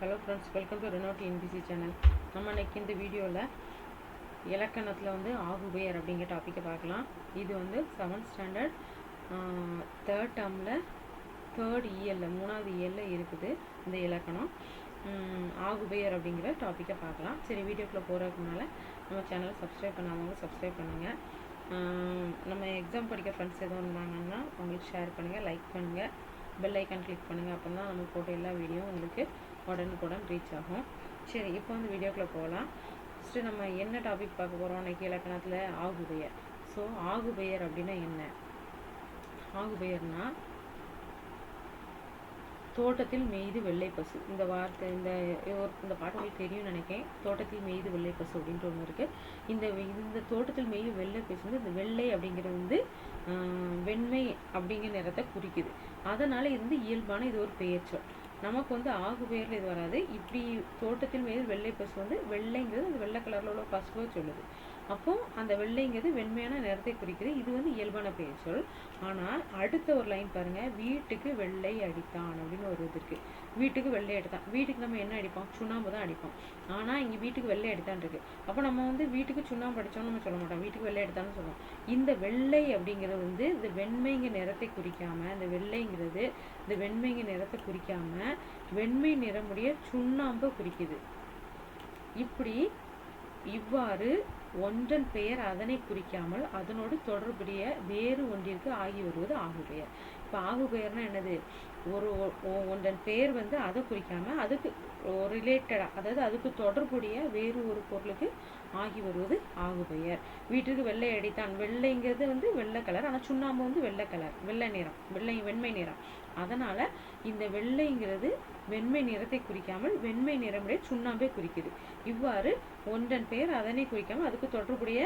Hello friends welcome to ரெனோட் NBC channel நம்ம இன்னைக்கு இந்த வீடியோவில் இலக்கணத்தில் வந்து ஆகுபெயர் அப்படிங்கிற டாப்பிக்கை பார்க்கலாம். இது வந்து செவன்த் ஸ்டாண்டர்ட் தேர்ட் டேர்மில் தேர்ட் இயரில் மூணாவது இயரில் இருக்குது இந்த இலக்கணம். ஆகுபெயர் அப்படிங்கிற டாப்பிக்கை பார்க்கலாம். சரி வீடியோக்குள்ளே போகிறதுக்கு முன்னால் நம்ம சேனலை சப்ஸ்கிரைப் பண்ணாதவங்க சப்ஸ்கிரைப் பண்ணுங்கள் நம்ம எக்ஸாம் படிக்க ஃப்ரெண்ட்ஸ் எதுவும் இருந்தாங்கன்னா உங்களுக்கு ஷேர் பண்ணுங்கள் லைக் பண்ணுங்கள் பெல் ஐக்கான் கிளிக் பண்ணுங்கள் அப்போ தான் நம்ம போட்ட எல்லா வீடியோ உங்களுக்கு உடனுக்குடன் ரீச் ஆகும். சரி இப்போ வந்து வீடியோக்குள்ளே போகலாம். ஃபஸ்ட்டு நம்ம என்ன டாபிக் பார்க்க போகிறோம் அன்றைக்கி இலக்கணத்தில் ஆகுபெயர். ஸோ ஆகுபெயர் அப்படின்னா என்ன? ஆகுபெயர்னா தோட்டத்தில் மெய்து வெள்ளை பசு. இந்த வார்த்தை இந்த ஒரு இந்த பாட்டு உங்களுக்கு தெரியும்னு நினைக்கிறேன். தோட்டத்தில் மெய்து வெள்ளை பசு அப்படின்ட்டு ஒன்று இருக்குது இந்த இந்த தோட்டத்தில் மெய்யும் வெள்ளை பசு வந்து இந்த வெள்ளை அப்படிங்கிறது வந்து வெண்மை அப்படிங்கிற நிறத்தை குறிக்குது. அதனால் இது வந்து இயல்பான இது ஒரு பெயர் சொல் நமக்கு வந்து ஆகு பேரில் இது வராது. இப்படி தோட்டத்தில் மீது வெள்ளை பசு வந்து வெள்ளைங்கிறது அந்த வெள்ளை கலரில் உள்ள பசுவை சொல்லுது. அப்போ அந்த வெள்ளைங்கிறது வெண்மையான நிறத்தை குறிக்குது. இது வந்து இயல்பான பெயர் சொல். ஆனால் அடுத்த ஒரு லைன் பாருங்க. வீட்டுக்கு வெள்ளை அடித்தான் அப்படின்னு ஒரு இது இருக்கு. வீட்டுக்கு வெள்ளை அடித்தான். வீட்டுக்கு நம்ம என்ன அடிப்போம்? சுண்ணாம்பு தான் அடிப்போம். ஆனால் இங்கே வீட்டுக்கு வெள்ளை அடித்தான் இருக்கு. அப்போ நம்ம வந்து வீட்டுக்கு சுண்ணாம்பு அடித்தோம்னு நம்ம சொல்ல மாட்டோம். வீட்டுக்கு வெள்ளை அடித்தான்னு சொல்லுவோம் இந்த வெள்ளை அப்படிங்கிறது வந்து இந்த வெண்மைங்க நிறத்தை குறிக்காம இந்த வெள்ளைங்கிறது இந்த வெண்மைங்க நிறத்தை குறிக்காம வெண்மை நிறமுடைய சுண்ணாம்பை குறிக்குது. இப்படி இவ்வாறு ஒன்றன் பெயர் அதனை குறிக்காமல் அதனோடு தொடர்புடைய வேறு ஒன்றிற்கு ஆகி வருவது ஆகுபெயர். இப்போ ஆகுபெயர்னா என்னது? ஒரு ஒ- ஒன்றன் பெயர் வந்து அதை குறிக்காம அதுக்கு ரிலேட்டடா அதாவது அதுக்கு தொடர்புடைய வேறு ஒரு பொருளுக்கு ஆகி வருவது ஆகுபெயர். வீட்டுக்கு வெள்ளை அடித்தான். வெள்ளைங்கிறது வந்து வெள்ளை கலர் ஆனால் சுண்ணாம்பு வந்து வெள்ளை கலர் வெள்ளை நிறம் வெள்ளை வெண்மை நிறம். அதனால இந்த வெள்ளைங்கிறது வெண்மை நிறத்தை குறிக்காமல் வெண்மை நிறமுடைய சுண்ணாம்பே குறிக்குது. இவ்வாறு ஒன்றன் பெயர் அதனை குறிக்காமல் அதுக்கு தொடர்புடைய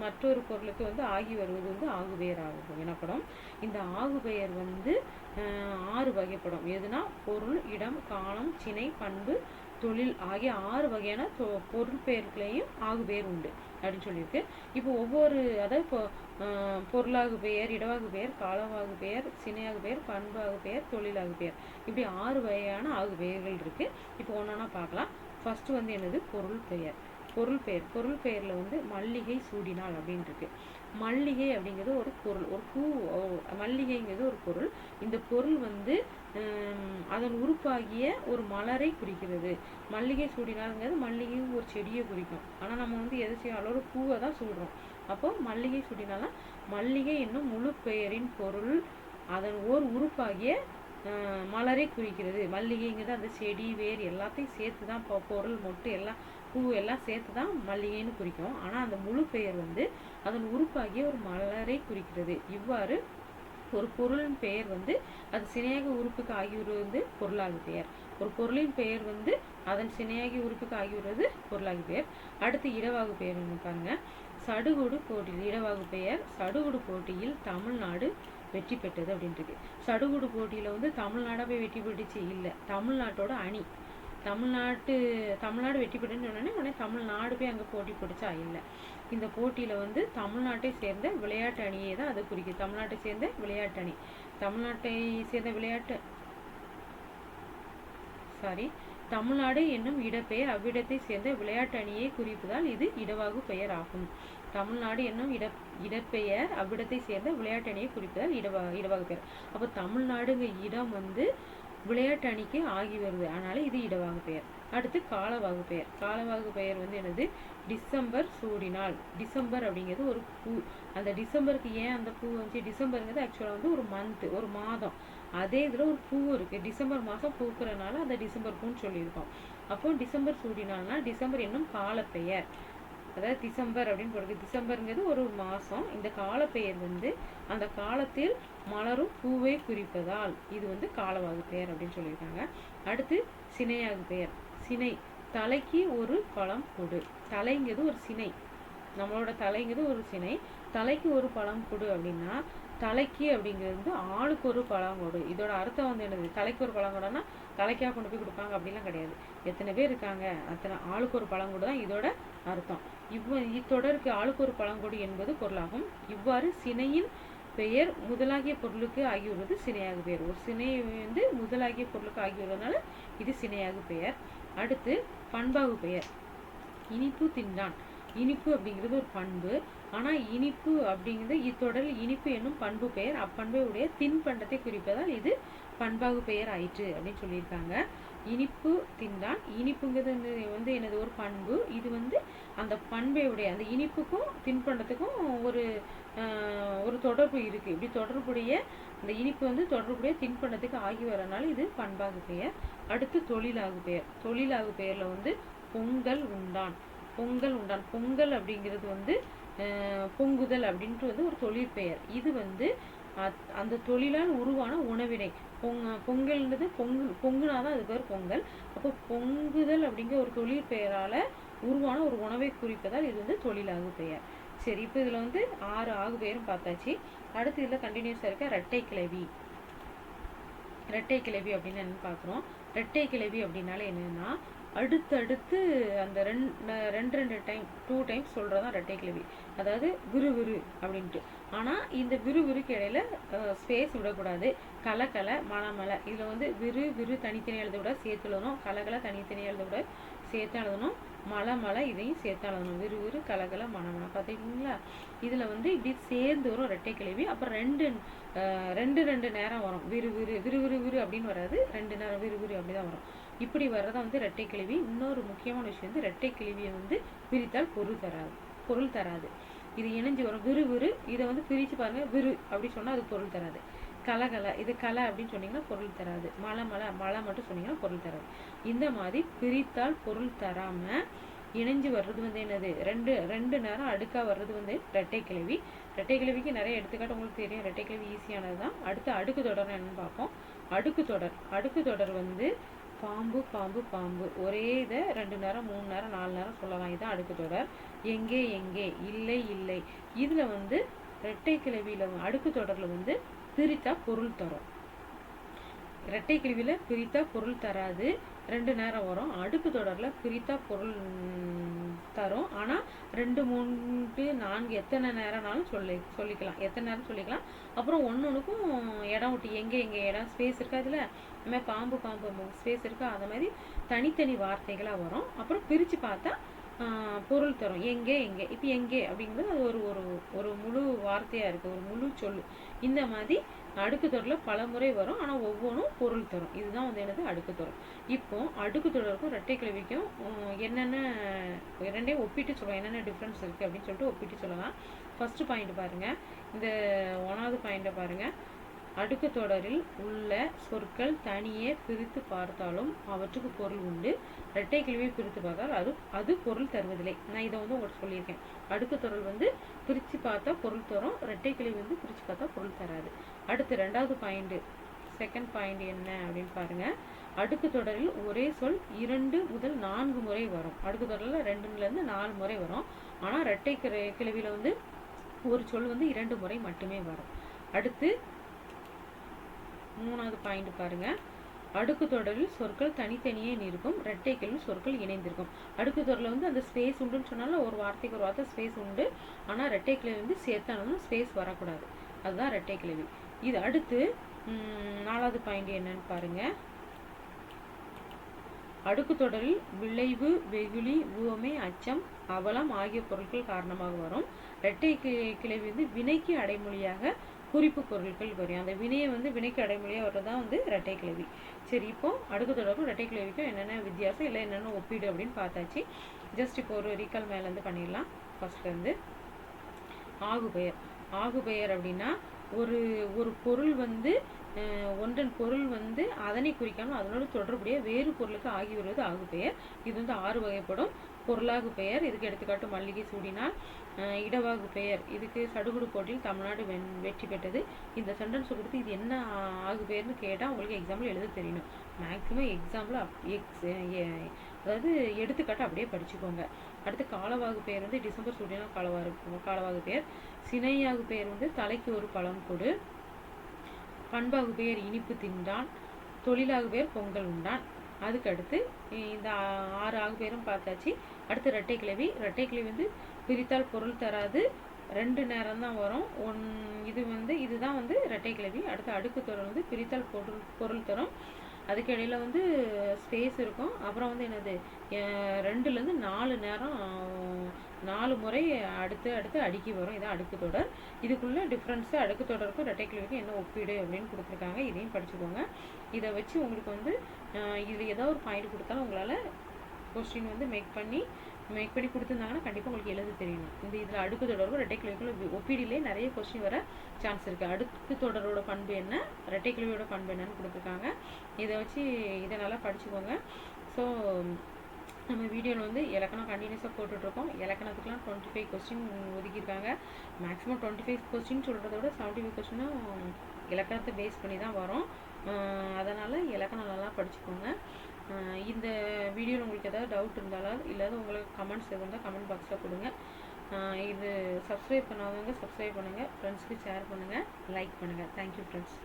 மற்றொரு பொருளுக்கு வந்து ஆகி வருவது வந்து ஆகுபெயர் ஆகும் எனப்படும். இந்த ஆகுபெயர் வந்து அஹ், ஆறு வகைப்படும். எதுனா பொருள் இடம் காலம் சினை பண்பு தொழில் ஆகிய ஆறு வகையான தொ- பொருள் பெயர்களையும் உண்டு அப்படின்னு சொல்லியிருக்கு. இப்போ ஒவ்வொரு அதாவது இப்போ பொருளாகு பெயர் இடவாகு பெயர் காலவாகு பெயர் சினையாகு பெயர் பண்பாகு பெயர் தொழிலாகு பெயர். இப்படி ஆறு வகையான ஆகு பெயர்கள் இருக்கு. இப்போ ஒன்றா பார்க்கலாம். ஃபர்ஸ்ட் வந்து என்னது? பொருள் பெயர். பொருள் பெயர். பொருள் பெயரில் வந்து மல்லிகை சூடினாள் அப்படின்னு இருக்கு. மல்லிகை அப்படிங்கிறது ஒரு பொருள். ஒரு பூ மல்லிகைங்கிறது ஒரு பொருள். இந்த பொருள் வந்து அதன் உறுப்பாகிய ஒரு மலரை குறிக்கிறது. மல்லிகை சுடினாருங்கிறது மல்லிகையும் ஒரு செடியை குறிக்கும். ஆனால் நம்ம வந்து எது செய்யணும் ஒரு பூவை தான் சூடுறோம். அப்போ மல்லிகை சூடினால மல்லிகை என்னும் முழு பெயரின் பொருள் அதன் ஓர் உறுப்பாகிய மலரை குறிக்கிறது. மல்லிகைங்கிறது அந்த செடி வேர் எல்லாத்தையும் சேர்த்து தான் இப்போ பொருள் மொட்டு எல்லாம் பூ எல்லாம் சேர்த்து தான் மல்லிகைன்னு குறிக்கும். ஆனால் அந்த முழு பெயர் வந்து அதன் உறுப்பாகிய ஒரு மலரை குறிக்கிறது. இவ்வாறு ஒரு பொருளின் பெயர் வந்து அது சினையாக உறுப்புக்கு ஆகியோர் வந்து பொருளாகு பெயர். ஒரு பொருளின் பெயர் வந்து அதன் சினையாகி உறுப்புக்கு ஆகிவிடுவது பொருளாகி பெயர். அடுத்து இடவாகு பெயர் வந்து பாருங்க. சடுகுடு போட்டியில் இடவாகு பெயர் சடுகுடு போட்டியில் தமிழ்நாடு வெற்றி பெற்றது அப்படின்ட்டு சடுகுடு போட்டியில் வந்து தமிழ்நாடாக போய் வெற்றி பெற்றுச்சு? இல்லை. தமிழ்நாட்டோட அணி. தமிழ்நாட்டு தமிழ்நாடு வெற்றி பெற்றுன்னு சொன்னே உடனே தமிழ்நாடு போய் அங்க போட்டி பிடிச்சா இல்ல. இந்த போட்டியில் வந்து தமிழ்நாட்டை சேர்ந்த விளையாட்டு அணியை தான் அது குறிக்குது. தமிழ்நாட்டை சேர்ந்த விளையாட்டு அணி. தமிழ்நாட்டை சேர்ந்த விளையாட்டு சாரி தமிழ்நாடு என்னும் இடப்பெயர் அவ்விடத்தை சேர்ந்த விளையாட்டு அணியை குறிப்பதால் இது இடவாகு பெயர் ஆகும் தமிழ்நாடு என்னும் இட இடப்பெயர் அவ்விடத்தை சேர்ந்த விளையாட்டு அணியை குறிப்பதால் இடவா இடவாகு பெயர். அப்போ தமிழ்நாடுங்க இடம் வந்து விளையாட்டு அணிக்கு ஆகி வருது. அதனால இது இடவாகு பெயர் அடுத்து காலவாகு பெயர் காலவாகு பெயர் வந்து என்னது? டிசம்பர் சூடினால். டிசம்பர் அப்படிங்கிறது ஒரு பூ. அந்த டிசம்பருக்கு ஏன் அந்த பூ வந்துச்சு? டிசம்பருங்கிறது ஆக்சுவலாக வந்து ஒரு மந்த் ஒரு மாதம். அதே இதில் ஒரு பூ இருக்குது டிசம்பர் மாதம் பூக்கிறனால அந்த டிசம்பர் பூன்னு சொல்லியிருக்கோம். அப்போ டிசம்பர் சூடினால்னா டிசம்பர் என்னும் காலப்பெயர். அதாவது டிசம்பர் அப்படின்னு போடுறது. டிசம்பருங்கிறது ஒரு மாதம் இந்த காலப்பெயர் வந்து அந்த காலத்தில் மலரும் பூவை குறிப்பதால் இது வந்து காலவாகு பெயர் அப்படின்னு சொல்லியிருக்காங்க. அடுத்து சினையாகு பெயர். சினை தலைக்கு ஒரு பழம் கொடு. தலைங்கிறது ஒரு சினை. நம்மளோட தலைங்கிறது ஒரு சினை. தலைக்கு ஒரு பழம் கொடு அப்படின்னா தலைக்கு அப்படிங்கிறது வந்து ஆளுக்கு ஒரு பழங்கோடு. இதோட அர்த்தம் வந்து என்னது? தலைக்கு ஒரு பழங்கோடுன்னா தலைக்காக தலைக்கா கொண்டு போய் கொடுப்பாங்க அப்படிலாம் கிடையாது. எத்தனை பேர் இருக்காங்க? அத்தனை ஆளுக்கு ஒரு பழங்கோடு தான் இதோட அர்த்தம். இவ்வ இத்தொடருக்கு ஆளுக்கு ஒரு பழங்கோடு என்பது பொருளாகும். இவ்வாறு சினையின் பெயர் முதலாகிய பொருளுக்கு ஆகியுள்ளது சினையாக பெயர். ஒரு சினை வந்து முதலாகிய பொருளுக்கு ஆகியுள்ளதுனால இது சினையாக பெயர். அடுத்து பண்பாகு பெயர். இனிப்பு தின்றான். இனிப்பு அப்படிங்கிறது ஒரு பண்பு. ஆனால் இனிப்பு அப்படிங்கிறது இத்தொடரில் இனிப்பு என்னும் பண்பு பெயர். அப்பண்பை உடைய தின்பண்டத்தை குறிப்பதால் இது பண்பாகு பெயர் ஆயிற்று அப்படின்னு சொல்லியிருக்காங்க. இனிப்பு தின்றான் இனிப்புங்கிறது வந்து எனது ஒரு பண்பு. இது வந்து அந்த பண்பை உடைய அந்த இனிப்புக்கும் தின்பண்டத்துக்கும் ஒரு ஒரு தொடர்பு இருக்கு. இப்படி தொடர்புடைய அந்த இனிப்பு வந்து தொடர்புடைய தின்பண்டத்துக்கு ஆகி வரனால இது பண்பாகு பெயர். அடுத்து தொழிலாகு பெயர். தொழிலாகு பெயர்ல வந்து பொங்கல் உண்டான். பொங்கல் உண்டான் பொங்கல் அப்படிங்கிறது வந்து பொங்குதல் அப்படின்ட்டு வந்து ஒரு தொழிற்பெயர் இது வந்து அந்த தொழிலால் உருவான உணவினை. பொங்க பொங்கல்ன்றது பொங்கு பொங்குனாதான் அது பேர் பொங்கல். அப்போ பொங்குதல் அப்படிங்கிற ஒரு தொழிற்பெயரால உருவான ஒரு உணவை குறிப்பதால் இது வந்து தொழிலாகு பெயர். சரி இப்போ இதுல வந்து ஆறு ஆகு பெயரும் பார்த்தாச்சு. அடுத்து இதுல கண்டினியூஸாக இருக்க ரெட்டை கிளவி. ரெட்டை கிளவி அப்படின்னு என்னன்னு பார்க்குறோம். ரெட்டை கிளவி அப்படின்னாலே என்னன்னா அடுத்தடுத்து அந்த ரெண்டு ரெண்டு ரெண்டு டைம் டூ டைம்ஸ் சொல்றதுதான் ரெட்டை கிளவி அதாவது விறு விறு அப்படின்ட்டு. ஆனால் இந்த விறு விறுக்கு இடையில ஸ்பேஸ் விடக்கூடாது. கல கல மலை இதில் வந்து விறு விறு தனித்தனி எழுத விட சேர்த்து எழுதணும். கலகலை தனித்தனி எழுத விட சேர்த்து எழுதணும். மலை மலை இதையும் சேர்த்து எழுதணும். விறு விறு கலகல மன மலை பார்த்துக்கிங்களா இதில் வந்து இப்படி சேர்ந்து வரும் ரெட்டை கிளவி அப்புறம் ரெண்டு ரெண்டு ரெண்டு நேரம் வரும். விறு விறு விறு விறு விறு அப்படின்னு வராது. ரெண்டு நேரம் விறு விறு அப்படிதான் வரும். இப்படி வர்றதா வந்து ரெட்டை கிழவி. இன்னொரு முக்கியமான விஷயம் வந்து ரெட்டை கிழவியை வந்து பிரித்தால் பொருள் தராது பொருள் தராது. இது இணைஞ்சு வரும். விறு விறு. இதை வந்து பிரிச்சு பாருங்க. விறு அப்படி சொன்னா அது பொருள் தராது. கலகல இது கலை அப்படின்னு சொன்னீங்கன்னா பொருள் தராது. மலை மலை. மலை மட்டும் சொன்னீங்கன்னா பொருள் தராது. இந்த மாதிரி பிரித்தால் பொருள் தராம இணைஞ்சு வர்றது வந்து என்னது? ரெண்டு ரெண்டு நேரம் அடுக்கா வர்றது வந்து ரெட்டை கிழவி. ரெட்டை கிழவிக்கு நிறைய எடுத்துக்காட்டு உங்களுக்கு தெரியும். ரெட்டை கிளவி ஈஸியானது தான் அடுத்து அடுக்கு தொடர் என்னன்னு பார்ப்போம். அடுக்கு தொடர். அடுக்கு தொடர் வந்து பாம்பு பாம்பு பாம்பு. ஒரே இதை ரெண்டு நேரம் மூணு நேரம் நாலு நேரம் சொல்லலாம். இதுதான் அடுக்கு தொடர். எங்கே எங்கே? இல்லை இல்லை. இதில் வந்து ரெட்டை கிளவியில் அடுக்கு தொடரில் வந்து பிரித்தா பொருள் தரும். இரட்டை கிழவியில் பிரித்தா பொருள் தராது. ரெண்டு நேரம் வரும். அடுக்கு தொடரில் பிரித்தா பொருள் தரும். ஆனால் ரெண்டு மூன்று நான்கு எத்தனை நேரம்னாலும் சொல்லி சொல்லிக்கலாம். எத்தனை நேரம் சொல்லிக்கலாம். அப்புறம் ஒன்று ஒன்றுக்கும் இடம் விட்டு எங்கே எங்கே இடம் ஸ்பேஸ் இருக்கா இதில்? இந்த பாம்பு பாம்பு ஸ்பேஸ் இருக்கா? அந்த மாதிரி தனித்தனி வார்த்தைகளாக வரும். அப்புறம் பிரித்து பார்த்தா பொருள் தரும். எங்கே எங்கே? இப்போ எங்கே? அப்படிங்கிறது அது ஒரு ஒரு ஒரு முழு வார்த்தையாக இருக்குது ஒரு முழு சொல்லு. இந்த மாதிரி அடுக்கு தொடரில் பல முறை வரும். ஆனா ஒவ்வொன்றும் பொருள் தரும். இதுதான் வந்து என்னது அடுக்கு தொடர். இப்போ அடுக்கு தொடருக்கும் ரெட்டை கிழவிக்கும் என்னென்ன இரண்டையும் ஒப்பிட்டு சொல்லலாம் என்னென்ன டிஃப்ரென்ஸ் இருக்கு அப்படின்னு சொல்லிட்டு ஒப்பிட்டு சொல்லலாம். ஃபர்ஸ்ட் பாயிண்ட் பாருங்க. இந்த ஒன்றாவது பாயிண்ட்டை பாருங்க. அடுக்கு தொடரில் உள்ள சொற்கள் தனியே பிரித்து பார்த்தாலும் அவற்றுக்கு பொருள் உண்டு. இரட்டை கிழவியை பிரித்து பார்த்தால் அது அது பொருள் தருவதில்லை. நான் இதை வந்து உங்களுக்கு சொல்லியிருக்கேன். அடுக்கு தொடர் வந்து பிரித்து பார்த்தா பொருள் தரும். இரட்டை கிழவி வந்து பிரித்து பார்த்தா பொருள் தராது. அடுத்து ரெண்டாவது பாயிண்ட் செகண்ட் பாயிண்ட் என்ன அப்படின்னு பாருங்கள் அடுக்கு தொடரில் ஒரே சொல் இரண்டு முதல் நான்கு முறை வரும். அடுக்கு தொடரில் ரெண்டுலேருந்து நாலு முறை வரும். ஆனால் இரட்டை கிளை கிழவியில் வந்து ஒரு சொல் வந்து இரண்டு முறை மட்டுமே வரும். அடுத்து மூணாவது பாயிண்ட் பாருங்க. அடுக்கு தொடரில் சொற்கள் தனித்தனியே இருக்கும் இரட்டை சொற்கள் இணைந்திருக்கும். அடுக்கு தொடரில் வந்து அந்த ஸ்பேஸ் உண்டுன்னு சொன்னாலும் ஒரு வார்த்தைக்கு ஒரு வார்த்தை ஸ்பேஸ் உண்டு. ஆனால் ரெட்டைக்கிழவி கிளவி வந்து சேர்த்தாலும் ஸ்பேஸ் வரக்கூடாது. அதுதான் இரட்டை கிளவி இது அடுத்து நாலாவது பாயிண்ட் என்னன்னு பாருங்க. அடுக்கு தொடரில் விளைவு வெகுளி உவமை அச்சம் அவலம் ஆகிய பொருட்கள் காரணமாக வரும். இரட்டை கி- கிளவி வந்து வினைக்கு அடைமொழியாக குறிப்பு பொருட்கள் வரும். அந்த வினையை வந்து வினைக்கு அடைமொழியாக வர்றதுதான் வந்து இரட்டை கிளவி. சரி இப்போ அடுக்கு தொடருக்கும் இரட்டை கிளவிக்கும் என்னென்ன வித்தியாசம்? இல்லை என்னென்ன ஒப்பீடு அப்படின்னு பார்த்தாச்சு. ஜஸ்ட் இப்போ ஒரு ரீகால் மேல இருந்து பண்ணிடலாம். ஃபர்ஸ்ட்ல இருந்து ஆகு பெயர் ஆகு பெயர் அப்படின்னா ஒரு ஒரு பொருள் வந்து ஒன்றன் பொருள் வந்து அதனை குறிக்காமல் அதனோடு தொடர்புடைய வேறு பொருளுக்கு ஆகி வருவது ஆகு பெயர் இது வந்து ஆறு வகைப்படும். பொருளாகு பெயர் இதுக்கு எடுத்துக்காட்டு மல்லிகை சூடினால் இடவாகு பெயர். இதுக்கு சடுகுடு போட்டியில் தமிழ்நாடு வென் வெற்றி பெற்றது. இந்த சென்டென்ஸ் கொடுத்து இது என்ன ஆகு பெயர்னு கேட்டால் உங்களுக்கு எக்ஸாம்பிள் எழுத தெரியணும். மேக்ஸிமம் எக்ஸாம்பிள் எக்ஸ் அதாவது எடுத்துக்காட்டு அப்படியே படிச்சுக்கோங்க. அடுத்து காலவாகு பெயர் வந்து டிசம்பர் சூடினா காலவாகு காலவாகு பெயர். சினையாகு பெயர் வந்து தலைக்கு ஒரு பழம் கொடு. பண்பாகு பேர் இனிப்பு தின்றான் தொழிலாகு பேர் பொங்கல் உண்டான். அதுக்கு அடுத்து இந்த ஆ- ஆறு ஆகு பேரும் பார்த்தாச்சு. அடுத்து ரெட்டை கிளவி ரெட்டை கிளவி வந்து பிரித்தால் பொருள் தராது. ரெண்டு நேரம் தான் வரும். ஒன் இது வந்து இதுதான் வந்து ரெட்டை கிளவி அடுத்து அடுக்கு தொடர் வந்து பிரித்தால் பொருள் பொருள் தரும். அதுக்கு இடையில வந்து ஸ்பேஸ் இருக்கும். அப்புறம் வந்து என்னது? ரெண்டுலேருந்து நாலு நேரம் நாலு முறை அடுத்து அடுத்து அடுக்கி வரும். இதான் அடுக்கு தொடர். இதுக்குள்ள டிஃப்ரென்ஸு அடுக்கு தொடருக்கும் இரட்டை என்ன ஒப்பீடு அப்படின்னு கொடுத்துருக்காங்க. இதையும் படிச்சுக்கோங்க. இதை வச்சு உங்களுக்கு வந்து இதில் ஏதோ ஒரு பாயிண்ட் கொடுத்தாலும் உங்களால் கொஸ்டின் வந்து மேக் பண்ணி மேக் கொடுத்துருந்தாங்கன்னா கண்டிப்பாக உங்களுக்கு எழுத தெரியணும். இந்த இதில் அடுக்கு தொடர்பு ரெட்டை கிழவிக்குள்ள ஒப்பீடிலே நிறைய கொஸ்டின் வர சான்ஸ் இருக்குது அடுக்கு தொடரோட பண்பு என்ன ரெட்டை கிழவியோட பண்பு என்னன்னு கொடுத்துருக்காங்க. இதை வச்சு இதை நல்லா படிச்சுக்கோங்க. ஸோ நம்ம வீடியோவில் வந்து இலக்கணம் கண்டினியூஸாக போட்டுட்ருக்கோம். இலக்கணத்துக்குலாம் டுவெண்ட்டி ஃபைவ் கொஸ்டின் ஒதுக்கியிருக்காங்க. மேக்ஸிமம் டுவெண்ட்டி ஃபைவ் கொஸ்டின் சொல்கிறத விட செவன்ட்டி ஃபைவ் கொஸ்டினும் இலக்கணத்தை பேஸ் பண்ணி தான் வரும். அதனால் இலக்கணம் நல்லா படிச்சுக்கோங்க. இந்த வீடியோவில் உங்களுக்கு ஏதாவது டவுட் இருந்தாலும் இல்லாத உங்களுக்கு கமெண்ட்ஸ் எதுவும் இருந்தால் கமெண்ட் பாக்ஸில் கொடுங்க. இது சப்ஸ்கிரைப் பண்ணாதவங்க சப்ஸ்கிரைப் பண்ணுங்கள் ஃப்ரெண்ட்ஸ்க்கு ஷேர் பண்ணுங்கள் லைக் பண்ணுங்கள் தேங்க்யூ ஃப்ரெண்ட்ஸ்